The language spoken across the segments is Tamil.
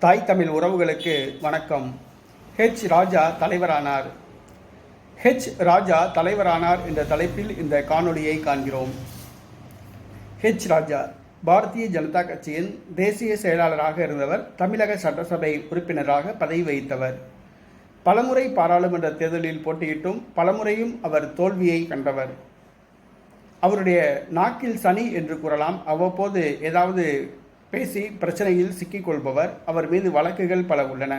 தாய் தமிழ் உறவுகளுக்கு வணக்கம். ஹெச் ராஜா தலைவரானார். ஹெச் ராஜா தலைவரானார் என்ற தலைப்பில் இந்த காணொளியை காண்கிறோம். ஹெச் ராஜா பாரதிய ஜனதா கட்சியின் தேசிய செயலாளராக இருந்தவர் தமிழக சட்டசபை உறுப்பினராக பதவி வகித்தவர். பலமுறை பாராளுமன்ற தேர்தலில் போட்டியிட்டும் பலமுறையும் அவர் தோல்வியை கண்டவர். அவருடைய நாக்கில் சனி என்று கூறலாம். அவ்வப்போது ஏதாவது பேசி பிரச்சனையில் சிக்கிக்கொள்பவர் அவர் மீது வழக்குகள் பல உள்ளன.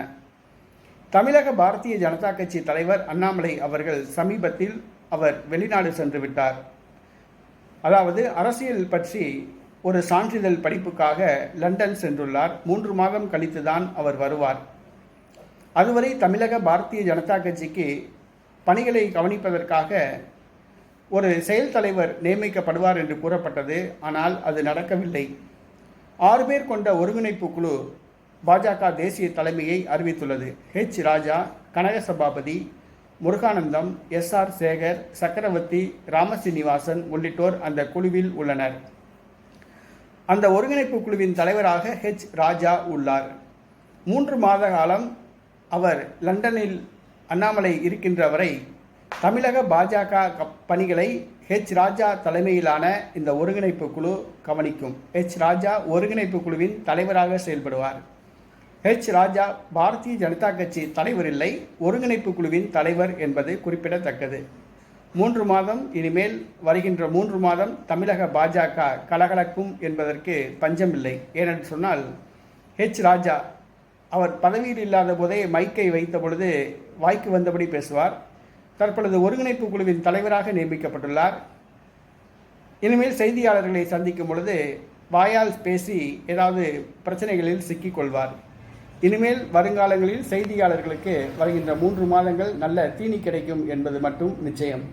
தமிழக பாரதிய ஜனதா கட்சி தலைவர் அண்ணாமலை அவர்கள் சமீபத்தில் அவர் வெளிநாடு சென்று விட்டார். அதாவது அரசியல் பற்றி ஒரு சான்றிதழ் படிப்புக்காக லண்டன் சென்றுள்ளார். மூன்று மாதம் கழித்துதான் அவர் வருவார். அதுவரை தமிழக பாரதிய ஜனதா கட்சிக்கு பணிகளை கவனிப்பதற்காக ஒரு செயல் தலைவர் நியமிக்கப்படுவார் என்று கூறப்பட்டது. ஆனால் அது நடக்கவில்லை. ஆறு பேர் கொண்ட ஒருங்கிணைப்பு குழு பாஜக தேசிய தலைமையை அறிவித்துள்ளது. H Raja Kanaga Sabapathy Muruganandam S. R. Sekar Chakravarthy Ramasrinivasan உள்ளிட்டோர் அந்த குழுவில் உள்ளனர். அந்த ஒருங்கிணைப்பு குழுவின் தலைவராக ஹெச் ராஜா உள்ளார். மூன்று மாத காலம் அவர் லண்டனில் அண்ணாமலை இருக்கின்ற வரை தமிழக பாஜக க- பணிகளை ஹெச் ராஜா தலைமையிலான இந்த ஒருங்கிணைப்பு குழு கவனிக்கும். ஹெச் ராஜா ஒருங்கிணைப்பு குழுவின் தலைவராக செயல்படுவார். ஹெச் ராஜா பாரதிய ஜனதா கட்சி தலைவர் இல்லை ஒருங்கிணைப்பு குழுவின் தலைவர் என்பது குறிப்பிடத்தக்கது. மூன்று மாதம் இனிமேல் வருகின்ற மூன்று மாதம் தமிழக பாஜக கலகலக்கும் என்பதற்கு பஞ்சமில்லை ஏனென்று சொன்னால் ஹெச் ராஜா அவர் பதவியில் இல்லாத போதே மைக்கை வைத்த பொழுது வாய்க்கு வந்தபடி பேசுவார். தற்பொழுது ஒருங்கிணைப்பு குழுவின் தலைவராக நியமிக்கப்பட்டுள்ளார். இனிமேல் செய்தியாளர்களை சந்திக்கும் பொழுது வாயால் பேசி ஏதாவது பிரச்சனைகளில் சிக்கிக்கொள்வார். இனிமேல் வருங்காலங்களில் செய்தியாளர்களுக்கு வருகின்ற மூன்று மாதங்கள் நல்ல தீனி கிடைக்கும் என்பது மட்டும் நிச்சயம்.